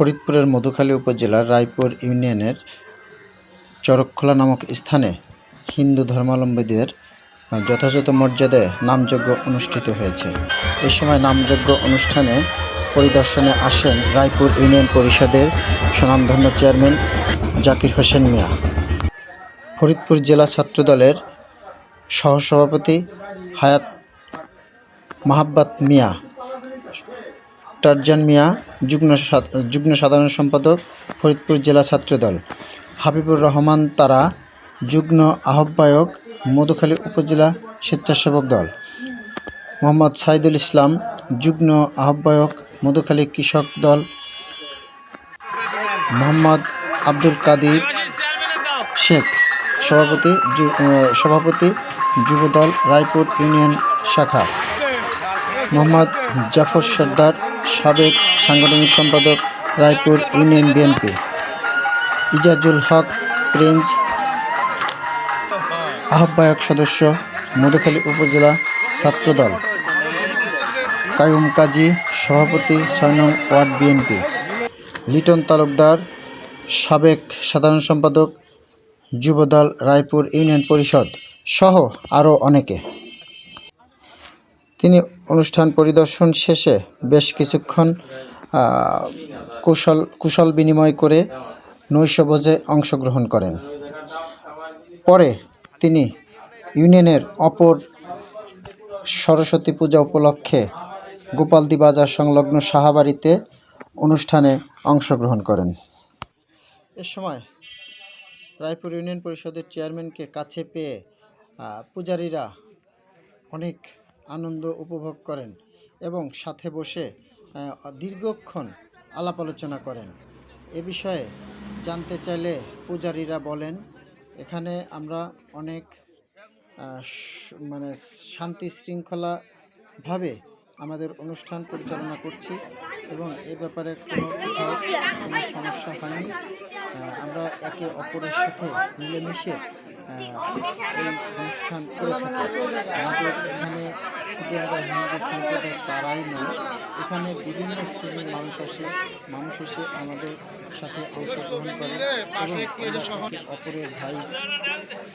ফরিদপুরের মধুখালী উপজেলার রায়পুর ইউনিয়নের চরকখোলা নামক স্থানে হিন্দু ধর্মাবলম্বীদের যথাযথ মর্যাদায় নামযজ্ঞ অনুষ্ঠিত হয়েছে। এ সময় নামযজ্ঞ অনুষ্ঠানে পরিদর্শনে আসেন রায়পুর ইউনিয়ন পরিষদের স্বনামধন্য চেয়ারম্যান জাকির হোসেন মিয়া। ফরিদপুর জেলা ছাত্রদলের সহসভাপতি হায়াত মাহাব্বাত মিয়া, টারজান মিয়া যুগ্ম যুগ্ম সাধারণ সম্পাদক, ফরিদপুর জেলা ছাত্রদল হাবিবুর রহমান তারা যুগ্ম আহ্বায়ক, মধুখালী উপজেলা স্বেচ্ছাসেবক দল। মোহাম্মদ সাইদুল ইসলাম যুগ্ম আহ্বায়ক, মধুখালী কৃষক দল। মোহাম্মদ আব্দুল কাদির শেখ, সভাপতি সভাপতি যুবদল রায়পুর ইউনিয়ন শাখা। মোহাম্মদ জাফর সর্দার সাবেক সাংগঠনিক সম্পাদক Raipur union BNP. Ijazul Haque Prince, আহ্বায়ক সদস্য, মধুখালী উপজেলা ছাত্রদল। কায়ুম কাজী, সভাপতি, ছয় ওয়ার্ড বিএনপি। লিটন তালুকদার, সাবেক সাধারণ সম্পাদক, যুবদল রায়পুর ইউনিয়ন পরিষদ সহ আরও অনেকে। তিনি অনুষ্ঠান পরিদর্শন শেষে বেশ কিছুক্ষণ কুশল কুশল বিনিময় করে নৈশভোজে অংশগ্রহণ করেন। পরে তিনি ইউনিয়নের অপর সরস্বতী পূজা উপলক্ষে গোপালদি বাজার সংলগ্ন সাহাবাড়িতে অনুষ্ঠানে অংশগ্রহণ করেন। এ সময় রায়পুর ইউনিয়ন পরিষদের চেয়ারম্যানকে কাছে পেয়ে পূজারীরা অনেক আনন্দ উপভোগ করেন এবং সাথে বসে দীর্ঘক্ষণ আলাপ আলোচনা করেন। এ বিষয়ে জানতে চাইলে পূজারীরা বলেন, এখানে আমরা অনেক মানে শান্তি শৃঙ্খলাভাবে আমাদের অনুষ্ঠান পরিচালনা করছি এবং এ ব্যাপারে কোনো কোনো সমস্যা হয়নি। আমরা একে অপরের সাথে মিলেমিশে এই অনুষ্ঠান করে থাকি। আমাদের এখানে শুধু সম্প্রদায় তারাই নয়। এখানে বিভিন্ন শ্রেণির মানুষ আসে। মানুষ এসে আমাদের সাথে অংশগ্রহণ করে এবং অপরের ভাই,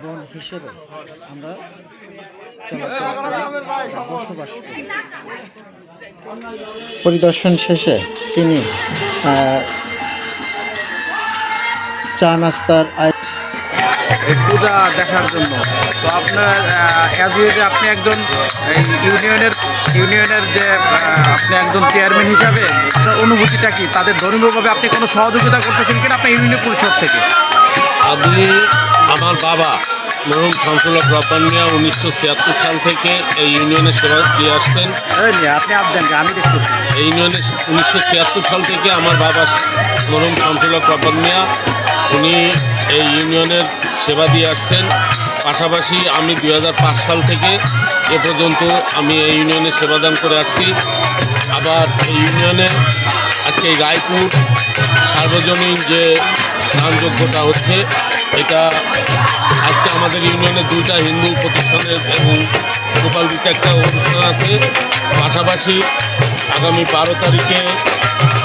বোন হিসেবে আমরা বসবাস করি। পরিদর্শন শেষে তিনি চা নাস্তার পূজা দেখার জন্য। তো আপনার অ্যাজ যে আপনি একজন ইউনিয়নের ইউনিয়নের যে আপনি একজন চেয়ারম্যান হিসাবে, আপনার অনুভূতিটা কি? তাদের ধর্মীয়ভাবে আপনি কোনো সহযোগিতা করতেছেন কিনা? আপনার ইউনিয়ন পরিষদ থেকে। আমি আমার বাবা মরহুম শামসুল্লাহ রব্বান মিয়া উনিশশো ছিয়াত্তর সাল থেকে এই ইউনিয়নের সেবা দিয়ে আসছেন। আপনি আপনি আমি দেখতেছি এই ইউনিয়নে উনিশশো ছিয়াত্তর সাল থেকে আমার বাবা মরহুম শামসুল্লাহ রব্বান মিয়া উনি এই ইউনিয়নের সেবা দিয়ে আসছেন। পাশাপাশি আমি দু হাজার পাঁচ সাল থেকে এ পর্যন্ত আমি এই ইউনিয়নে সেবাদান করে আসছি। আবার এই ইউনিয়নে আজকে রায়পুর সার্বজনীন যে দানযোগ্যতা হচ্ছে, এটা আজকে আমাদের ইউনিয়নের দুইটা হিন্দু প্রতিষ্ঠানের এবং গোপাল দিতে একটা অনুষ্ঠান আছে। পাশাপাশি আগামী বারো তারিখে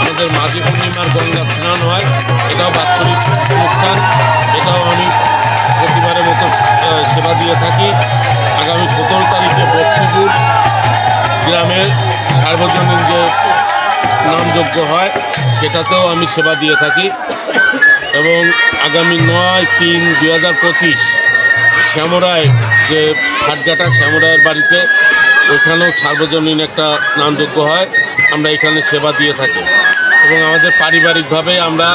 আমাদের মাঝি পূর্ণিমার গঙ্গা স্নান হয়। এটাও বাৎসরিক অনুষ্ঠান, এটাও আমি প্রতিবারের মতো সেবা দিয়ে থাকি। আগামী সতেরো তারিখে বক্সিপুর গ্রামের সার্বজনীন যে নামযজ্ঞ হয়, সেটাতেও আমি সেবা দিয়ে থাকি। এবং আগামী নয় তিন দু হাজার পঁচিশ শ্যামরায় যে হাটগাটা শ্যামরায়ের বাড়িতে ওইখানেও সার্বজনীন একটা নামযোগ্য হয়। আমরা এখানে সেবা দিয়ে থাকি। এবং আমাদের পারিবারিকভাবে আমরা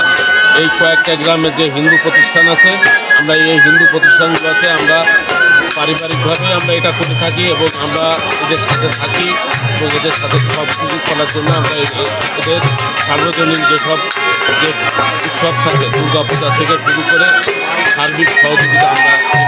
এই কয়েকটা গ্রামের যে হিন্দু প্রতিষ্ঠান আছে, আমরা এই হিন্দু প্রতিষ্ঠানগুলোতে আমরা পারিবারিকভাবে আমরা এটা করে থাকি এবং আমরা এদের সাথে থাকি এবং এদের সাথে সব কিছু করার জন্য আমরা এদের সার্বজনীন যেসব যে উৎসব থাকে দুর্গা পূজা থেকে শুরু করে সার্বিক সহযোগিতা আমরা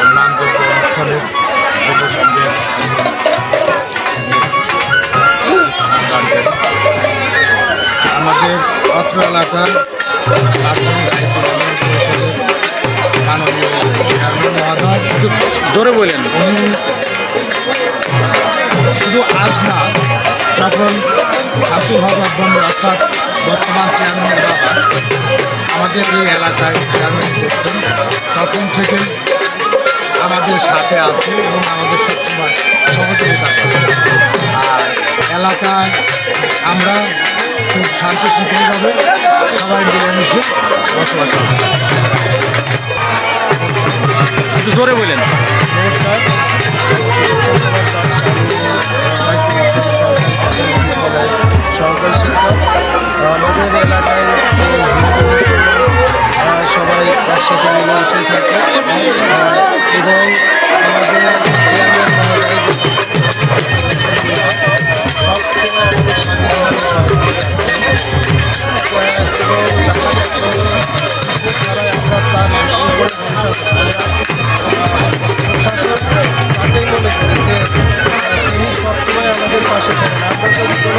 অন্যান্য অনুষ্ঠানের যুব সঙ্গের আমাদের অত্র এলাকার ধরে বলেন। শুধু আজ না যখন আব্দুল হক আব্বানি অর্থাৎ বর্তমান চেয়ারম্যানের বাবা আমাদের এই এলাকায় চেয়ারম্যান করতেন তখন থেকে আমাদের সাথে আছে এবং আমাদের সবসময় সহযোগিতা করে আর এলাকায় আমরা খুব শান্তি শৃঙ্খলভাবে সবাই মিলেমিশে বসবাস করি। জোরে বলেন। নমস্কার। তাকেই মনে করি যে তিনি সবসময় আমাদের পাশে থাকেন আমরা যদি কোনো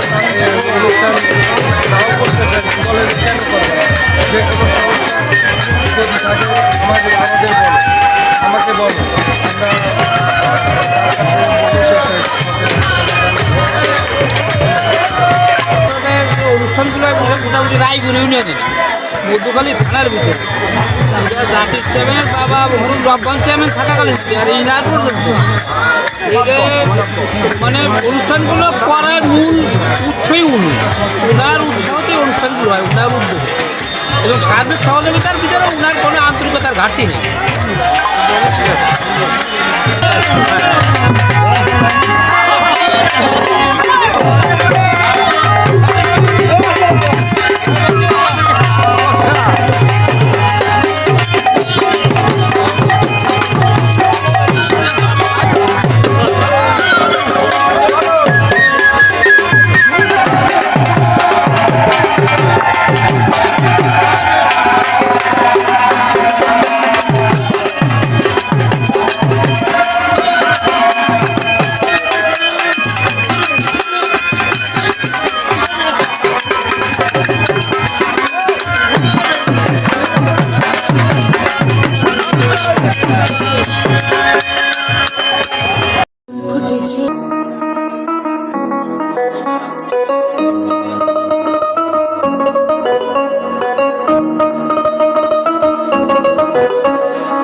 অনুষ্ঠান যদি থাকে আমাদের আমাদের বলো, আমাকে বলো বাবা হরুন রব্বান চেয়ারম্যান থাকাকালীন আর রাত পর্যন্ত। মানে অনুষ্ঠানগুলো করার মূল উৎসই উনি। ওনার সার্বিক সহযোগিতার ভিতরে ওনার কোনো আন্তরিকতার ঘাটতি নেই।